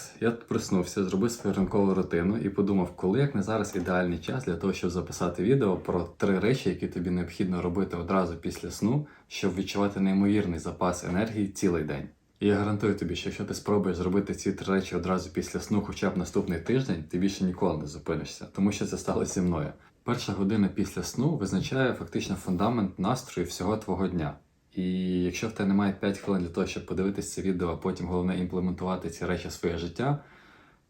Релакс. Я тут проснувся, зробив свою ранкову рутину і подумав, коли як не зараз ідеальний час для того, щоб записати відео про три речі, які тобі необхідно робити одразу після сну, щоб відчувати неймовірний запас енергії цілий день. І я гарантую тобі, що якщо ти спробуєш зробити ці три речі одразу після сну, хоча б наступний тиждень, ти більше ніколи не зупинишся, тому що це сталося зі мною. Перша година після сну визначає фактично фундамент настрою всього твого дня. І якщо в тебе немає 5 хвилин для того, щоб подивитися це відео, а потім головне імплементувати ці речі в своє життя,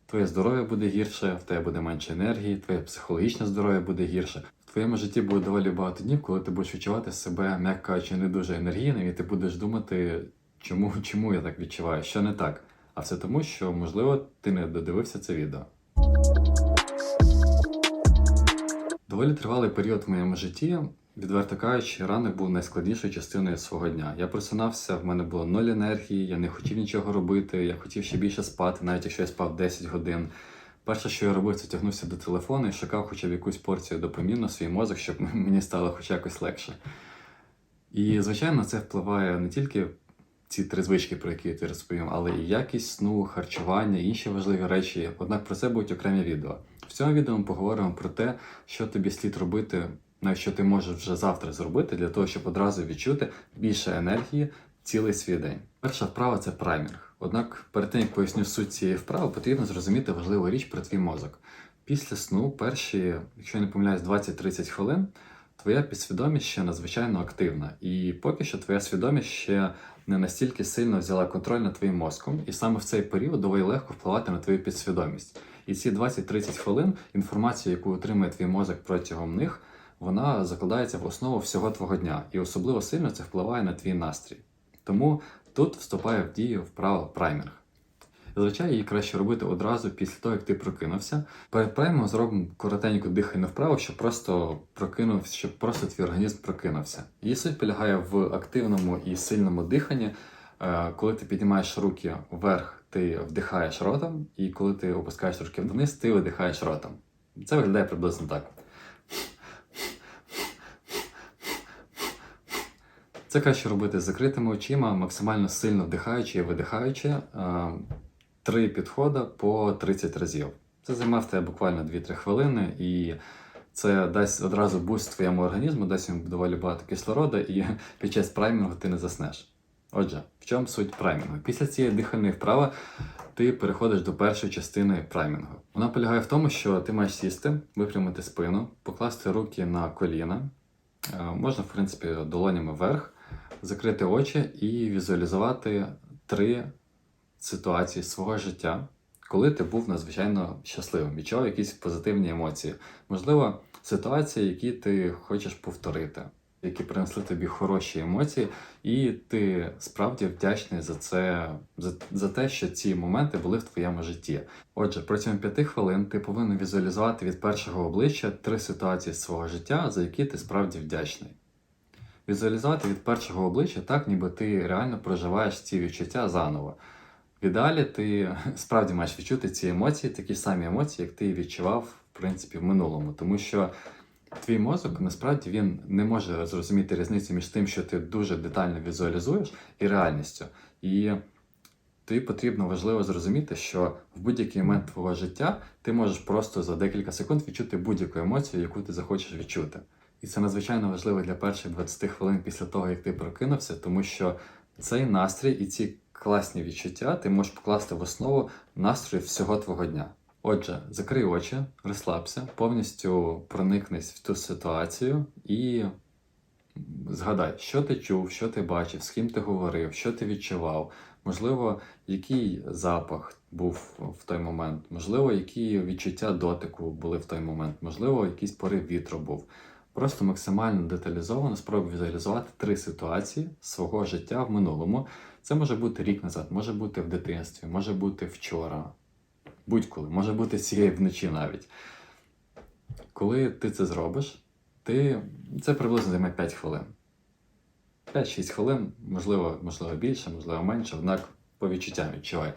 твоє здоров'я буде гірше, в тебе буде менше енергії, твоє психологічне здоров'я буде гірше. В твоєму житті буде доволі багато днів, коли ти будеш відчувати себе, м'яко кажучи, не дуже енергійним, і ти будеш думати, чому, чому я так відчуваю, що не так. А все тому, що, можливо, ти не додивився це відео. Доволі тривалий період в моєму житті, відверто кажучи, ранок був найскладнішою частиною свого дня. Я просинався, в мене було ноль енергії, я не хотів нічого робити, я хотів ще більше спати, навіть якщо я спав 10 годин. Перше, що я робив, це тягнувся до телефону і шукав хоча б якусь порцію допаміну в свій мозок, щоб мені стало хоч якось легше. І, звичайно, це впливає не тільки ці три звички, про які я ти розповім, але і якість сну, харчування, інші важливі речі. Однак про це будуть окремі відео. В цьому відео ми поговоримо про те, що тобі слід робити, навіть що ти можеш вже завтра зробити, для того, щоб одразу відчути більше енергії цілий свій день. Перша вправа це праймінг. Однак, перед тим як поясню суть цієї вправи, потрібно зрозуміти важливу річ про твій мозок. Після сну, перші, якщо я не помиляюсь, 20-30 хвилин, твоя підсвідомість ще надзвичайно активна. І поки що твоя свідомість ще не настільки сильно взяла контроль над твоїм мозком, і саме в цей період доволі легко впливати на твою підсвідомість. І ці 20-30 хвилин інформацію, яку отримує твій мозок протягом них, вона закладається в основу всього твого дня, і особливо сильно це впливає на твій настрій. Тому тут вступає в дію вправа праймінг. Зазвичай її краще робити одразу після того, як ти прокинувся. Перед праймом зробимо коротеньку дихальну вправу, щоб просто прокинув, щоб просто твій організм прокинувся. Її суть полягає в активному і сильному диханні. Е, Коли ти піднімаєш руки вверх, ти вдихаєш ротом, і коли ти опускаєш руки вниз, ти видихаєш ротом. Це виглядає приблизно так. Це краще робити з закритими очима, максимально сильно вдихаючи і видихаючи. е, Три підходи по 30 разів. Це займе в тебе буквально 2-3 хвилини, і це дасть одразу буст твоєму організму, дасть йому доволі багато кислороду, і під час праймінгу ти не заснеш. Отже, в чому суть праймінгу? Після цієї дихальної вправи ти переходиш до першої частини праймінгу. Вона полягає в тому, що ти маєш сісти, випрямити спину, покласти руки на коліна, е, можна, в принципі, долонями вверх, закрити очі і візуалізувати три ситуації свого життя, коли ти був надзвичайно щасливим, відчував якісь позитивні емоції. Можливо, ситуації, які ти хочеш повторити, які принесли тобі хороші емоції, і ти справді вдячний за це, за, за те, що ці моменти були в твоєму житті. Отже, протягом п'яти хвилин ти повинен візуалізувати від першого обличчя три ситуації свого життя, за які ти справді вдячний. Візуалізувати від першого обличчя так, ніби ти реально проживаєш ці відчуття заново. В ідеалі ти справді маєш відчути ці емоції, такі самі емоції, як ти відчував в принципі в минулому, тому що твій мозок насправді він не може зрозуміти різницю між тим, що ти дуже детально візуалізуєш, і реальністю. І тобі потрібно важливо зрозуміти, що в будь-який момент твого життя ти можеш просто за декілька секунд відчути будь-яку емоцію, яку ти захочеш відчути. І це надзвичайно важливо для перших 20 хвилин після того, як ти прокинувся, тому що цей настрій і ці класні відчуття ти можеш покласти в основу настрою всього твого дня. Отже, закрий очі, розслабся, повністю проникнись в ту ситуацію і згадай, що ти чув, що ти бачив, з ким ти говорив, що ти відчував, можливо, який запах був в той момент, можливо, які відчуття дотику були в той момент, можливо, якийсь порив вітру був. Просто максимально деталізовано спробуй візуалізувати три ситуації свого життя в минулому. Це може бути рік назад, може бути в дитинстві, може бути вчора, будь-коли, може бути цієї вночі навіть. Коли ти це зробиш, ти... це приблизно займе 5 хвилин. 5-6 хвилин, можливо, можливо більше, можливо менше, однак по відчуттям відчувай.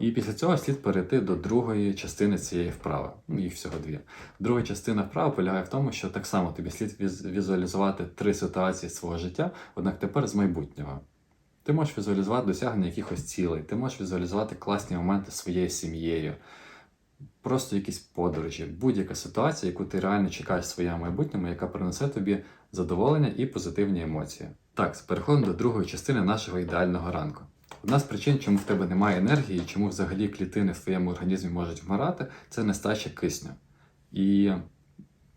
І після цього слід перейти до другої частини цієї вправи. Ну, їх всього дві. Друга частина вправи полягає в тому, що так само тобі слід візуалізувати три ситуації свого життя, однак тепер з майбутнього. Ти можеш візуалізувати досягнення якихось цілей, ти можеш візуалізувати класні моменти своєю сім'єю, просто якісь подорожі, будь-яка ситуація, яку ти реально чекаєш в своєму майбутньому, яка принесе тобі задоволення і позитивні емоції. Так, переходимо до другої частини нашого ідеального ранку. Одна з причин, чому в тебе немає енергії, чому взагалі клітини в твоєму організмі можуть вмирати, це нестача кисню. І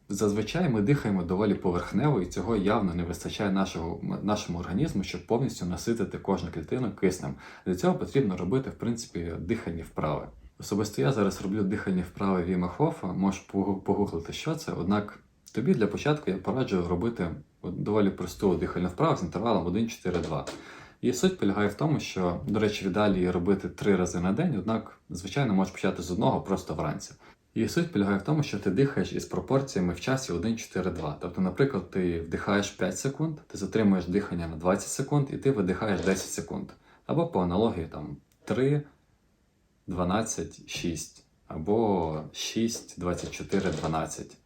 зазвичай ми дихаємо доволі поверхнево, і цього явно не вистачає нашого, нашому організму, щоб повністю наситити кожну клітину киснем. Для цього потрібно робити, в принципі, дихальні вправи. Особисто я зараз роблю дихальні вправи Віма Хофа, можеш погуглити, що це. Однак тобі для початку я пораджую робити доволі просту дихальну вправу з інтервалом 1-4-2. І суть полягає в тому, що, до речі, в ідеалі робити три рази на день, однак, звичайно, можеш почати з одного просто вранці. І суть полягає в тому, що ти дихаєш із пропорціями в часі 1-4-2. Тобто, наприклад, ти вдихаєш 5 секунд, ти затримуєш дихання на 20 секунд і ти видихаєш 10 секунд. Або по аналогії там 3, 12, 6, або 6, 24, 12.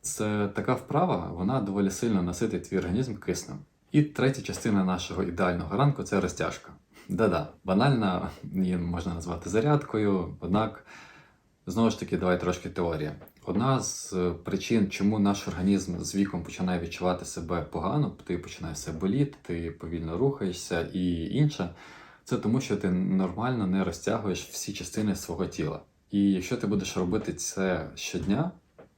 Це така вправа, вона доволі сильно наситить твій організм киснем. І третя частина нашого ідеального ранку це розтяжка. Да-да, банально її можна назвати зарядкою, однак, знову ж таки, давай трошки теорія. Одна з е, причин, чому наш організм з віком починає відчувати себе погано, ти починає все боліти, ти повільно рухаєшся і інше, це тому, що ти нормально не розтягуєш всі частини свого тіла. І якщо ти будеш робити це щодня,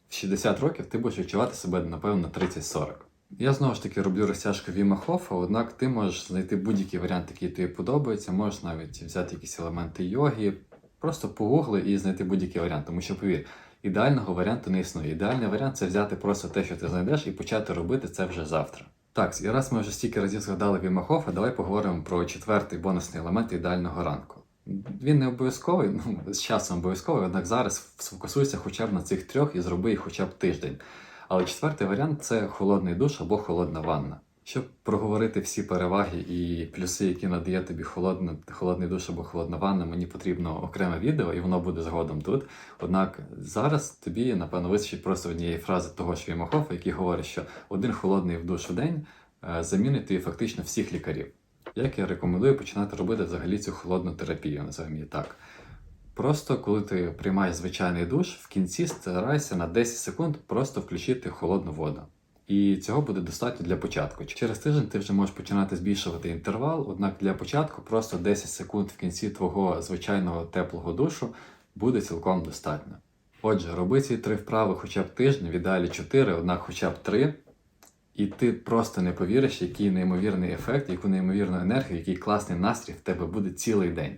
в 60 років ти будеш відчувати себе, напевно, 30-40. Я знову ж таки роблю розтяжку Віма Хофа, однак ти можеш знайти будь-який варіант, який тобі подобається. Можеш навіть взяти якісь елементи йоги, просто погугли і знайти будь-який варіант. Тому що повір, ідеального варіанту не існує. Ідеальний варіант це взяти просто те, що ти знайдеш, і почати робити це вже завтра. Так, і раз ми вже стільки разів згадали Віма Хофа, давай поговоримо про четвертий бонусний елемент ідеального ранку. Він не обов'язковий, ну, з часом обов'язковий, однак зараз сфокусуйся хоча б на цих трьох і зроби їх хоча б тиждень. Але четвертий варіант це холодний душ або холодна ванна. Щоб проговорити всі переваги і плюси, які надає тобі холодна, холодний душ або холодна ванна, мені потрібно окреме відео, і воно буде згодом тут. Однак зараз тобі, напевно, вистачить просто однієї фрази того ж Вімахофа, який говорить, що один холодний душ в день е, замінить тобі фактично всіх лікарів. Як я рекомендую починати робити взагалі цю холодну терапію, називаємо її так. Просто коли ти приймаєш звичайний душ, в кінці старайся на 10 секунд просто включити холодну воду. І цього буде достатньо для початку. Через тиждень ти вже можеш починати збільшувати інтервал, однак для початку просто 10 секунд в кінці твого звичайного теплого душу буде цілком достатньо. Отже, роби ці три вправи хоча б тиждень, в ідеалі 4, однак хоча б 3. І ти просто не повіриш, який неймовірний ефект, яку неймовірну енергію, який класний настрій в тебе буде цілий день.